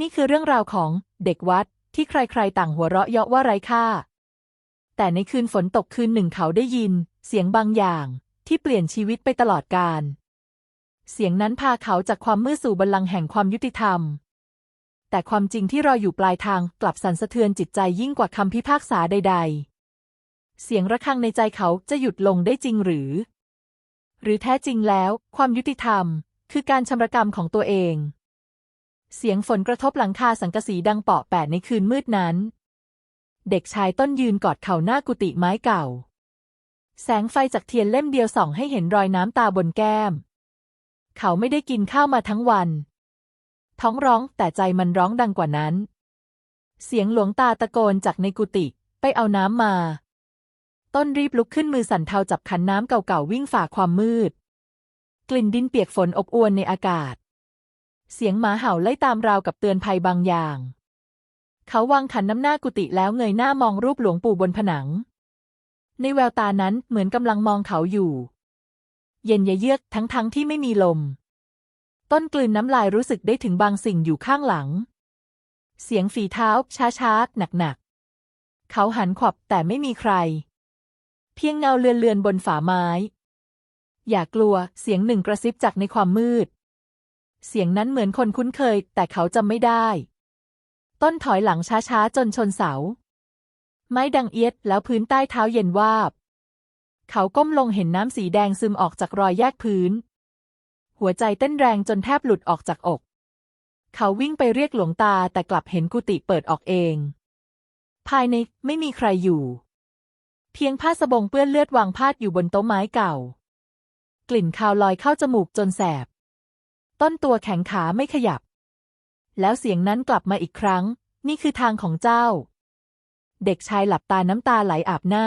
นี่คือเรื่องราวของเด็กวัดที่ใครๆต่างหัวเราะเยาะว่าไร้ค่า แต่ในคืนฝนตกคืนหนึ่งเขาได้ยิน เสียงบางอย่างที่เปลี่ยนชีวิตไปตลอดกาล เสียงนั้นพาเขาจากความมืดสู่บัลลังก์แห่งความยุติธรรม แต่ความจริงที่รออยู่ปลายทางกลับสั่นสะเทือนจิตใจยิ่งกว่าคำพิพากษาใด ๆ เสียงระฆังในใจเขาจะหยุดลงได้จริงหรือ หรือแท้จริงแล้ว ความยุติธรรม คือการชำระกรรมของตัวเอง เสียงฝนกระทบหลังคาสังกะสีดังเปาะแปดในคืนมืดนั้น เด็กชายต้นยืนกอดเข่าหน้ากุฏิไม้เก่า แสงไฟจากเทียนเล่มเดียวส่องให้เห็นรอยน้ำตาบนแก้ม เขาไม่ได้กินข้าวมาทั้งวัน ท้องร้องแต่ใจมันร้องดังกว่านั้น เสียงหลวงตาตะโกนจากในกุฏิไปเอาน้ำมา ต้นรีบลุกขึ้นมือสั่นเทาจับขันน้ำเก่าๆวิ่งฝ่าความมืด กลิ่นดินเปียกฝนอบอวนในอากาศ เสียงหมาเห่าไล่ตามราวกับเตือนภัยบางอย่าง เขาวางขันน้ำหน้ากุฏิแล้วเงยหน้ามองรูปหลวงปู่บนผนัง ในแววตานั้นเหมือนกำลังมองเขาอยู่ เย็นเยือกทั้งๆทที่ไม่มีลม ต้นกลืนน้ำลายรู้สึกได้ถึงบางสิ่งอยู่ข้างหลัง เสียงฝีเท้าช้าๆหนักๆ เขาหันขวับแต่ไม่มีใคร เพียงเงาเลือนๆบนฝาไม้ อย่ากลัวเสียงหนึ่งกระซิบจากในความมืด เสียงนั้นเหมือนคนคุ้นเคย แต่เขาจำไม่ได้ ต้นถอยหลังช้าๆ จนชนเสา ไม้ดังเอียดแล้วพื้นใต้เท้าเย็นวาบ เขาก้มลงเห็นน้ำสีแดงซึมออกจากรอยแยกพื้น หัวใจเต้นแรงจนแทบหลุดออกจากอก เขาวิ่งไปเรียกหลวงตาแต่กลับเห็นกุฏิเปิดออกเอง ภายในไม่มีใครอยู่ เพียงผ้าสบงเปื้อนเลือดวางพาดอยู่บนโต๊ะไม้เก่า กลิ่นคาวลอยเข้าจมูกจนแสบ ต้นตัวแข็งขาไม่ขยับ แล้วเสียงนั้นกลับมาอีกครั้ง นี่คือทางของเจ้า เด็กชายหลับตาน้ำตาไหลอาบหน้า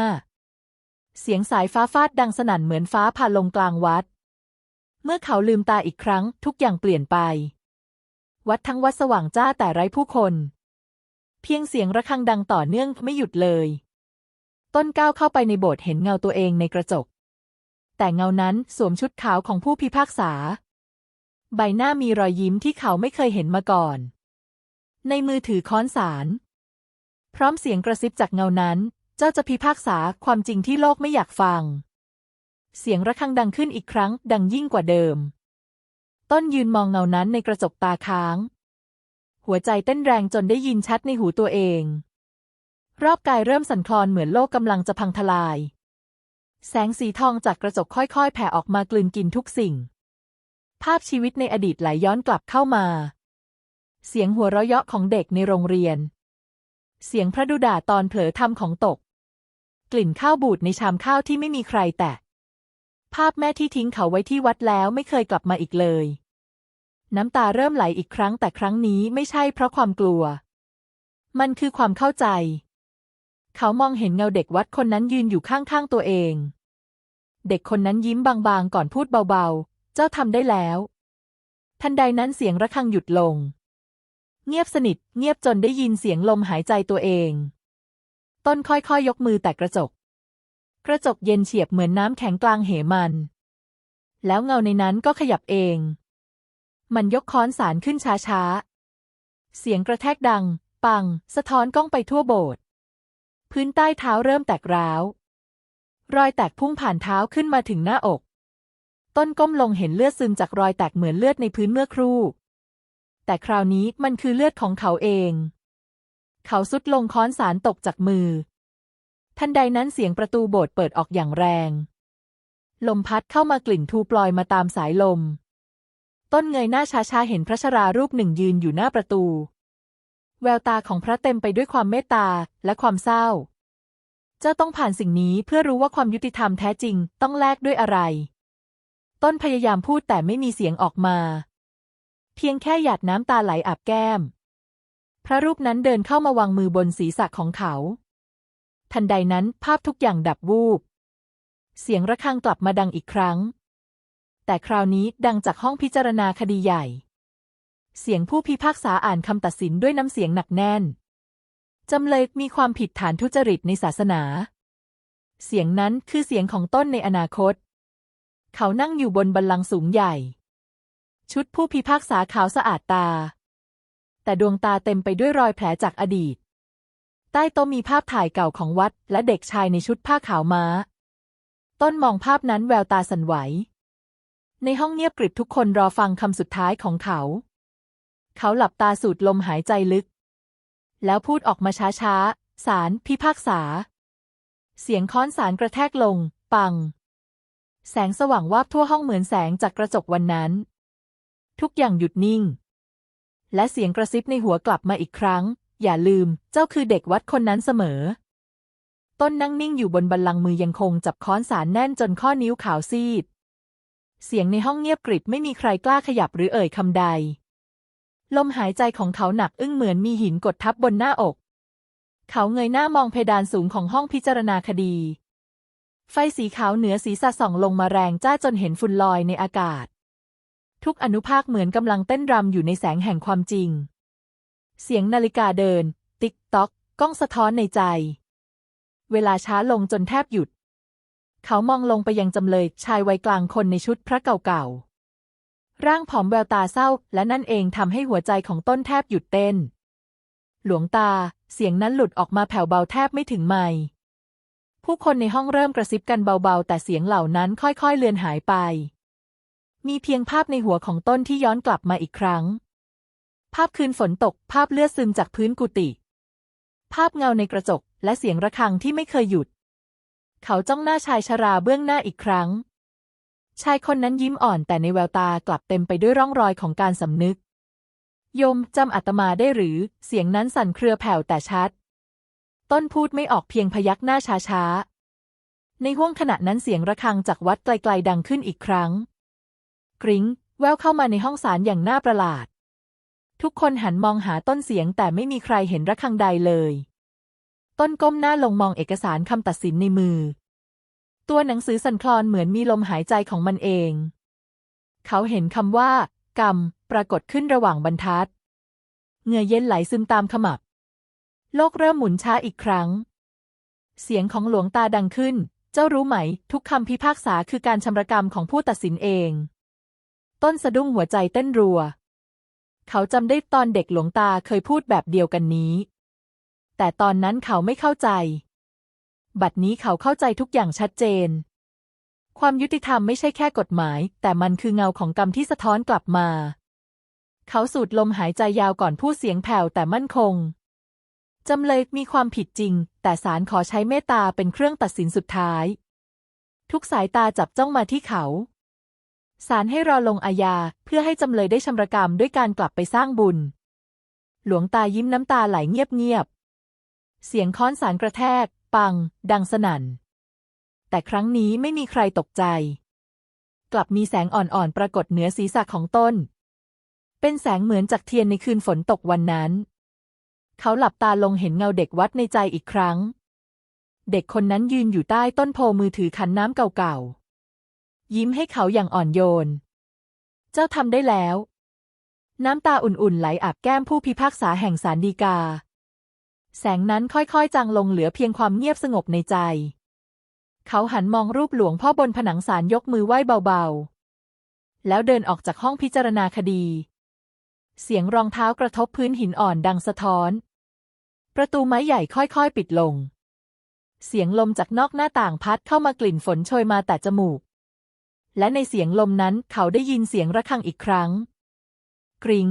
เสียงสายฟ้าฟาดดังสนั่นเหมือนฟ้าผ่าลงกลางวัด เมื่อเขาลืมตาอีกครั้ง ทุกอย่างเปลี่ยนไป วัดทั้งวัดสว่างจ้าแต่ไร้ผู้คน เพียงเสียงระฆังดังต่อเนื่องไม่หยุดเลย ต้นก้าวเข้าไปในโบสถ์เห็นเงาตัวเองในกระจก แต่เงานั้นสวมชุดขาวของผู้พิพากษา ใบหน้ามีรอยยิ้มที่เขาไม่เคยเห็นมาก่อน ในมือถือค้อนสาร พร้อมเสียงกระซิบจากเงานั้น เจ้าจะพิพากษาความจริงที่โลกไม่อยากฟัง เสียงระฆังดังขึ้นอีกครั้ง ดังยิ่งกว่าเดิม ต้นยืนมองเงานั้นในกระจกตาค้าง หัวใจเต้นแรงจนได้ยินชัดในหูตัวเอง รอบกายเริ่มสั่นคลอนเหมือนโลกกำลังจะพังทลาย แสงสีทองจากกระจกค่อยๆ แผ่ออกมากลืนกินทุกสิ่ง ภาพชีวิตในอดีตไหลย้อนกลับเข้ามา เสียงหัวเราะเยาะของเด็กในโรงเรียน เสียงพระดุดาตอนเผลอทำของตก กลิ่นข้าวบูดในชามข้าวที่ไม่มีใครแตะ ภาพแม่ที่ทิ้งเขาไว้ที่วัดแล้วไม่เคยกลับมาอีกเลย น้ำตาเริ่มไหลอีกครั้งแต่ครั้งนี้ไม่ใช่เพราะความกลัว มันคือความเข้าใจ เขามองเห็นเงาเด็กวัดคนนั้นยืนอยู่ข้างๆตัวเอง เด็กคนนั้นยิ้มบางๆก่อนพูดเบาๆ เจ้าทำได้แล้ว ทันใดนั้นเสียงระฆังหยุดลง เงียบสนิท เงียบจนได้ยินเสียงลมหายใจตัวเอง ต้นค่อยๆยยกมือแตะกระจก กระจกเย็นเฉียบเหมือนน้ำแข็งกลางเหมัน แล้วเงาในนั้นก็ขยับเอง มันยกค้อนสารขึ้นช้าๆ เสียงกระแทกดัง ปัง สะท้อนก้องไปทั่วโบสถ์พื้นใต้เท้าเริ่มแตกร้าว รอยแตกพุ่งผ่านเท้าขึ้นมาถึงหน้าอก ต้นก้มลงเห็นเลือดซึมจากรอยแตกเหมือนเลือดในพื้นเมื่อครู่ แต่คราวนี้มันคือเลือดของเขาเอง เขาสุดลงค้อนสารตกจากมือ ทันใดนั้นเสียงประตูโบสถ์เปิดออกอย่างแรง ลมพัดเข้ามากลิ่นทูปลอยมาตามสายลม ต้นเงยหน้าช้าๆเห็นพระชรารูปหนึ่งยืนอยู่หน้าประตู แววตาของพระเต็มไปด้วยความเมตตาและความเศร้า เจ้าต้องผ่านสิ่งนี้เพื่อรู้ว่าความยุติธรรมแท้จริงต้องแลกด้วยอะไร ต้นพยายามพูดแต่ไม่มีเสียงออกมา เพียงแค่หยาดน้ำตาไหลอาบแก้ม พระรูปนั้นเดินเข้ามาวางมือบนศีรษะของเขา ทันใดนั้นภาพทุกอย่างดับวูบ เสียงระฆังกลับมาดังอีกครั้ง แต่คราวนี้ดังจากห้องพิจารณาคดีใหญ่ เสียงผู้พิพากษาอ่านคำตัดสินด้วยน้ำเสียงหนักแน่น จำเลยมีความผิดฐานทุจริตในศาสนา เสียงนั้นคือเสียงของต้นในอนาคต เขานั่งอยู่บนบัลลังก์สูงใหญ่ ชุดผู้พิพากษาขาวสะอาดตา แต่ดวงตาเต็มไปด้วยรอยแผลจากอดีต ใต้โต๊ะมีภาพถ่ายเก่าของวัด และเด็กชายในชุดผ้าขาวม้า ต้นมองภาพนั้นแววตาสั่นไหว ในห้องเงียบกริบทุกคนรอฟังคำสุดท้ายของเขา เขาหลับตาสูดลมหายใจลึก แล้วพูดออกมาช้าๆสารพิพากษา เสียงค้อนสารกระแทกลง ปัง แสงสว่างวาบทั่วห้องเหมือนแสงจากกระจกวันนั้น ทุกอย่างหยุดนิ่ง และเสียงกระซิบในหัวกลับมาอีกครั้ง อย่าลืม เจ้าคือเด็กวัดคนนั้นเสมอ ต้นนั่งนิ่งอยู่บนบัลลังก์มือยังคงจับค้อนสารแน่นจนข้อนิ้วขาวซีด เสียงในห้องเงียบกริบไม่มีใครกล้าขยับหรือเอ่ยคำใด ลมหายใจของเขาหนักอึ้งเหมือนมีหินกดทับบนหน้าอก เขาเงยหน้ามองเพดานสูงของห้องพิจารณาคดี ไฟสีขาวเหนือศีรษะส่องลงมาแรงจ้าจนเห็นฝุ่นลอยในอากาศ ทุกอนุภาคเหมือนกำลังเต้นรำอยู่ในแสงแห่งความจริง เสียงนาฬิกาเดิน ติ๊กต๊อกกล้องสะท้อนในใจ เวลาช้าลงจนแทบหยุด เขามองลงไปยังจำเลยชายวัยกลางคนในชุดพระเก่าๆ ร่างผอมแววตาเศร้า และนั่นเองทำให้หัวใจของต้นแทบหยุดเต้น หลวงตา เสียงนั้นหลุดออกมาแผ่วเบาแทบไม่ถึงไมค์ ผู้คนในห้องเริ่มกระซิบกันเบาๆ แต่เสียงเหล่านั้นค่อยๆ เลือนหายไป มีเพียงภาพในหัวของต้นที่ย้อนกลับมาอีกครั้ง ภาพคืนฝนตก ภาพเลือดซึมจากพื้นกุฏิภาพเงาในกระจก และเสียงระฆังที่ไม่เคยหยุด เขาจ้องหน้าชายชราเบื้องหน้าอีกครั้ง ชายคนนั้นยิ้มอ่อนแต่ในแววตากลับเต็มไปด้วยร่องรอยของการสำนึก โยมจำอาตมาได้หรือ เสียงนั้นสั่นเครือแผ่วแต่ชัด ต้นพูดไม่ออกเพียงพยักหน้าช้าๆ ในห้วงขณะนั้นเสียงระฆังจากวัดไกลๆดังขึ้นอีกครั้ง กริ้งแววเข้ามาในห้องศาลอย่างน่าประหลาด ทุกคนหันมองหาต้นเสียงแต่ไม่มีใครเห็นระฆังใดเลย ต้นก้มหน้าลงมองเอกสารคำตัดสินในมือ ตัวหนังสือสั่นคลอนเหมือนมีลมหายใจของมันเอง เขาเห็นคำว่า กรรม ปรากฏขึ้นระหว่างบรรทัด เหงื่อเย็นไหลซึมตามขมับ โลกเริ่มหมุนช้าอีกครั้ง เสียงของหลวงตาดังขึ้น เจ้ารู้ไหม ทุกคำพิพากษาคือการชำระกรรมของผู้ตัดสินเอง ต้นสะดุ้งหัวใจเต้นรัว เขาจำได้ตอนเด็กหลวงตาเคยพูดแบบเดียวกันนี้ แต่ตอนนั้นเขาไม่เข้าใจ บัดนี้เขาเข้าใจทุกอย่างชัดเจน ความยุติธรรมไม่ใช่แค่กฎหมาย แต่มันคือเงาของกรรมที่สะท้อนกลับมา เขาสูดลมหายใจยาวก่อนพูดเสียงแผ่วแต่มั่นคง จำเลยมีความผิดจริง แต่ศาลขอใช้เมตตาเป็นเครื่องตัดสินสุดท้าย ทุกสายตาจับจ้องมาที่เขาศาลให้รอลงอาญาเพื่อให้จำเลยได้ชำระกรรมด้วยการกลับไปสร้างบุญ หลวงตายิ้มน้ำตาไหลเงียบๆ เสียงค้อนสารกระแทก ปัง ดังสนั่น แต่ครั้งนี้ไม่มีใครตกใจ กลับมีแสงอ่อนๆ ปรากฏเหนือศีรษะของต้น เป็นแสงเหมือนจากเทียนในคืนฝนตกวันนั้น เขาหลับตาลงเห็นเงาเด็กวัดในใจอีกครั้ง เด็กคนนั้นยืนอยู่ใต้ต้นโพมือถือขันน้ำเก่าๆ ยิ้มให้เขาอย่างอ่อนโยน เจ้าทำได้แล้ว น้ำตาอุ่นๆไหลอาบแก้มผู้พิพากษาแห่งศาลฎีกา แสงนั้นค่อยๆจางลงเหลือเพียงความเงียบสงบในใจ เขาหันมองรูปหลวงพ่อบนผนังศาลยกมือไหว้เบาๆ แล้วเดินออกจากห้องพิจารณาคดี เสียงรองเท้ากระทบพื้นหินอ่อนดังสะท้อน ประตูไม้ใหญ่ค่อยๆ ปิดลง เสียงลมจากนอกหน้าต่างพัดเข้ามากลิ่นฝนโชยมาแต่จมูก และในเสียงลมนั้นเขาได้ยินเสียงระฆังอีกครั้ง กริง้ง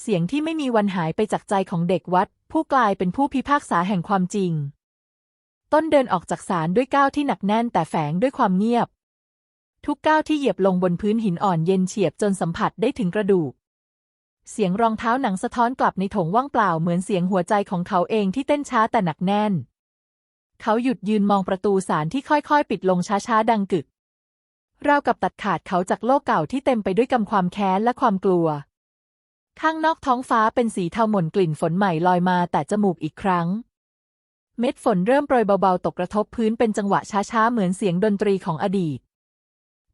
เสียงที่ไม่มีวันหายไปจากใจของเด็กวัด ผู้กลายเป็นผู้พิพากษาแห่งความจริง ต้นเดินออกจากศาลด้วยก้าวที่หนักแน่นแต่แฝงด้วยความเงียบ ทุกก้าวที่เหยียบลงบนพื้นหินอ่อนเย็นเฉียบจนสัมผัสได้ถึงกระดูก เสียงรองเท้าหนังสะท้อนกลับในถงว่างเปล่าเหมือนเสียงหัวใจของเขาเองที่เต้นช้าแต่หนักแน่น เขาหยุดยืนมองประตูศาลที่ค่อยๆ ปิดลงช้าๆ ดังกึก ราวกับตัดขาดเขาจากโลกเก่าที่เต็มไปด้วยกำความแค้นและความกลัว ข้างนอกท้องฟ้าเป็นสีเทาหม่นกลิ่นฝนใหม่ลอยมาแต่จมูกอีกครั้ง เม็ดฝนเริ่มโปรยเบาๆ ตกกระทบพื้นเป็นจังหวะช้าๆ เหมือนเสียงดนตรีของอดีต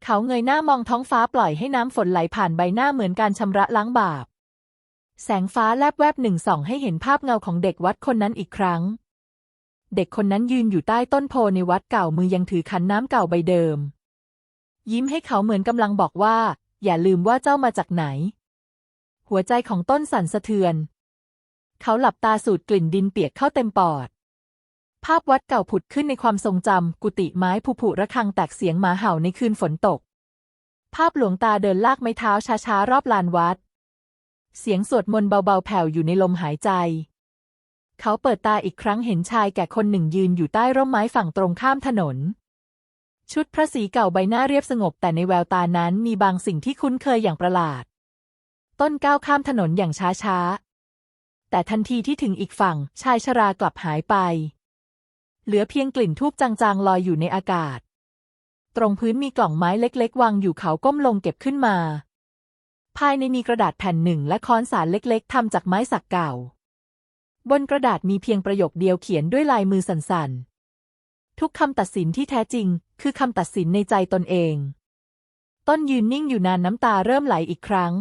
เขาเงยหน้ามองท้องฟ้าปล่อยให้น้ำฝนไหลผ่านใบหน้าเหมือนการชำระล้างบาป แสงฟ้าแลบแวบหนึ่งส่องให้เห็นภาพเงาของเด็กวัดคนนั้นอีกครั้ง เด็กคนนั้นยืนอยู่ใต้ต้นโพในวัดเก่ามือยังถือขันน้ำเก่าใบเดิม ยิ้มให้เขาเหมือนกำลังบอกว่า อย่าลืมว่าเจ้ามาจากไหน หัวใจของต้นสั่นสะเทือน เขาหลับตาสูดกลิ่นดินเปียกเข้าเต็มปอด ภาพวัดเก่าผุดขึ้นในความทรงจำกุฏิไม้ผุผุระฆังแตกเสียงหมาเห่าในคืนฝนตก ภาพหลวงตาเดินลากไม้เท้าช้าๆรอบลานวัด เสียงสวดมนต์เบาๆแผ่วอยู่ในลมหายใจ เขาเปิดตาอีกครั้งเห็นชายแก่คนหนึ่งยืนอยู่ใต้ร่มไม้ฝั่งตรงข้ามถนน ชุดพระสีเก่าใบหน้าเรียบสงบแต่ในแววตานั้นมีบางสิ่งที่คุ้นเคยอย่างประหลาด ต้นก้าวข้ามถนนอย่างช้าๆ แต่ทันทีที่ถึงอีกฝั่งชายชรากลับหายไป เหลือเพียงกลิ่นทูบจางๆลอยอยู่ในอากาศ ตรงพื้นมีกล่องไม้เล็กๆ วางอยู่เขาก้มลงเก็บขึ้นมา ภายในมีกระดาษแผ่นหนึ่งและค้อนสารเล็กๆทำจากไม้สักเก่า บนกระดาษมีเพียงประโยคเดียวเขียนด้วยลายมือสั่นๆ ทุกคำตัดสินที่แท้จริง คือคำตัดสินในใจตนเอง ต้นยืนนิ่งอยู่นานน้ำตาเริ่มไหลอีกครั้ง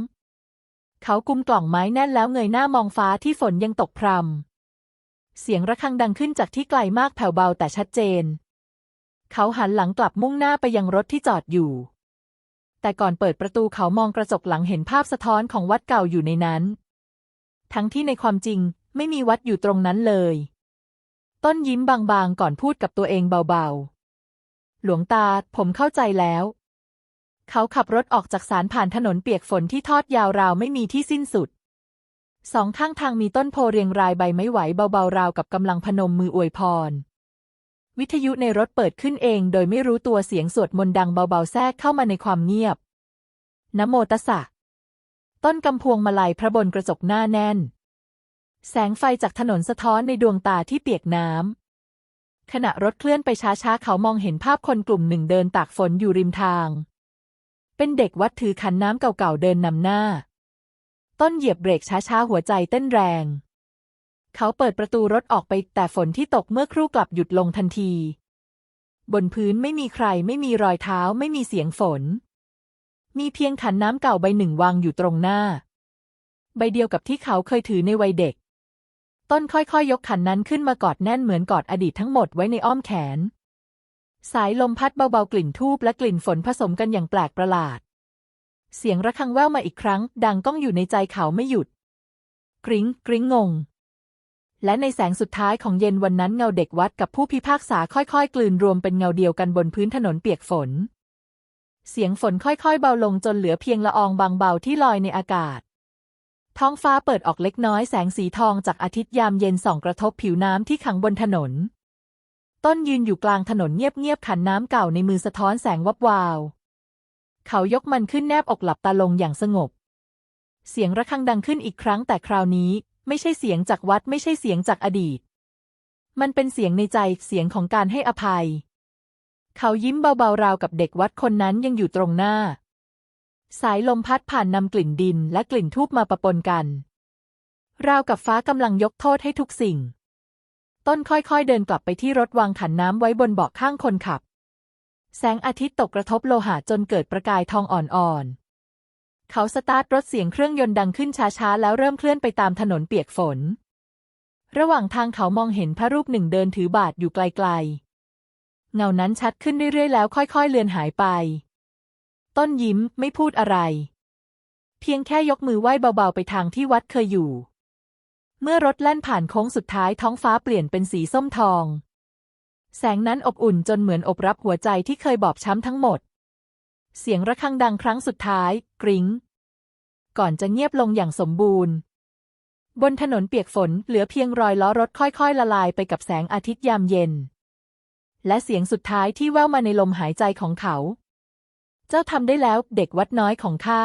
เขากุมกล่องไม้แน่นแล้วเงยหน้ามองฟ้าที่ฝนยังตกพรำเสียงระฆังดังขึ้นจากที่ไกลมากแผ่วเบาแต่ชัดเจน เขาหันหลังกลับมุ่งหน้าไปยังรถที่จอดอยู่ แต่ก่อนเปิดประตูเขามองกระจกหลังเห็นภาพสะท้อนของวัดเก่าอยู่ในนั้น ทั้งที่ในความจริงไม่มีวัดอยู่ตรงนั้นเลย ต้นยิ้มบางๆก่อนพูดกับตัวเองเบาๆ หลวงตาผมเข้าใจแล้ว เขาขับรถออกจากศาลผ่านถนนเปียกฝนที่ทอดยาวราวไม่มีที่สิ้นสุด สองข้างทางมีต้นโพเรียงรายใบไม้ไหวเบาๆราวกับกำลังพนมมืออวยพร วิทยุในรถเปิดขึ้นเองโดยไม่รู้ตัวเสียงสวดมนต์ดังเบาๆแทรกเข้ามาในความเงียบนโมตัสสะ ต้นกำพวงมาลัยพระบนกระจกหน้าแน่น แสงไฟจากถนนสะท้อนในดวงตาที่เปียกน้ำ ขณะรถเคลื่อนไปช้าๆ เขามองเห็นภาพคนกลุ่มหนึ่งเดินตากฝนอยู่ริมทาง เป็นเด็กวัดถือขันน้ำเก่าๆเดินนำหน้า ต้นเหยียบเบรกช้าๆ หัวใจเต้นแรง เขาเปิดประตูรถออกไปแต่ฝนที่ตกเมื่อครู่กลับหยุดลงทันที บนพื้นไม่มีใครไม่มีรอยเท้าไม่มีเสียงฝน มีเพียงขันน้ำเก่าใบหนึ่งวางอยู่ตรงหน้า ใบเดียวกับที่เขาเคยถือในวัยเด็ก ต้นค่อยๆยยกขันนั้นขึ้นมากอดแน่นเหมือนกอดอดีตทั้งหมดไว้ในอ้อมแขน สายลมพัดเบาๆกลิ่นทูบและกลิ่นฝนผสมกันอย่างแปลกประหลาด เสียงระฆังแว่วมาอีกครั้ง ดังก้องอยู่ในใจเขาไม่หยุดกริ้งกริ้งงง และในแสงสุดท้ายของเย็นวันนั้นเงาเด็กวัดกับผู้พิพากษาค่อยๆ กลืนรวมเป็นเงาเดียวกันบนพื้นถนนเปียกฝน เสียงฝนค่อยๆ เบาลงจนเหลือเพียงละอองบางเบาที่ลอยในอากาศ ท้องฟ้าเปิดออกเล็กน้อยแสงสีทองจากอาทิตย์ยามเย็นส่องกระทบผิวน้ำที่ขังบนถนน ต้นยืนอยู่กลางถนนเงียบๆขันน้ำเก่าในมือสะท้อนแสงวับวาว เขายกมันขึ้นแนบอกหลับตาลงอย่างสงบเสียงระฆังดังขึ้นอีกครั้งแต่คราวนี้ ไม่ใช่เสียงจากวัดไม่ใช่เสียงจากอดีต มันเป็นเสียงในใจเสียงของการให้อภัย เขายิ้มเบาๆราวกับเด็กวัดคนนั้นยังอยู่ตรงหน้า สายลมพัดผ่านนำกลิ่นดินและกลิ่นทูบมาปะปนกัน ราวกับฟ้ากำลังยกโทษให้ทุกสิ่ง ต้นค่อยๆเดินกลับไปที่รถวางขันน้ำไว้บนเบาะข้างคนขับ แสงอาทิตย์ตกกระทบโลหะจนเกิดประกายทองอ่อนๆ เขาสตาร์ทรถเสียงเครื่องยนต์ดังขึ้นช้าๆ แล้วเริ่มเคลื่อนไปตามถนนเปียกฝน ระหว่างทางเขามองเห็นพระรูปหนึ่งเดินถือบาทอยู่ไกลๆ เงานั้นชัดขึ้นเรื่อยๆ แล้วค่อยๆ เลือนหายไป ต้นยิ้มไม่พูดอะไร เพียงแค่ยกมือไหว้เบาๆ ไปทางที่วัดเคยอยู่ เมื่อรถแล่นผ่านโค้งสุดท้ายท้องฟ้าเปลี่ยนเป็นสีส้มทอง แสงนั้นอบอุ่นจนเหมือนอบรับหัวใจที่เคยบอบช้ำทั้งหมด เสียงระฆังดังครั้งสุดท้าย กริ้ง ก่อนจะเงียบลงอย่างสมบูรณ์ บนถนนเปียกฝนเหลือเพียงรอยล้อรถค่อยๆ ละลายไปกับแสงอาทิตย์ยามเย็น และเสียงสุดท้ายที่แว่วมาในลมหายใจของเขา เจ้าทำได้แล้วเด็กวัดน้อยของข้า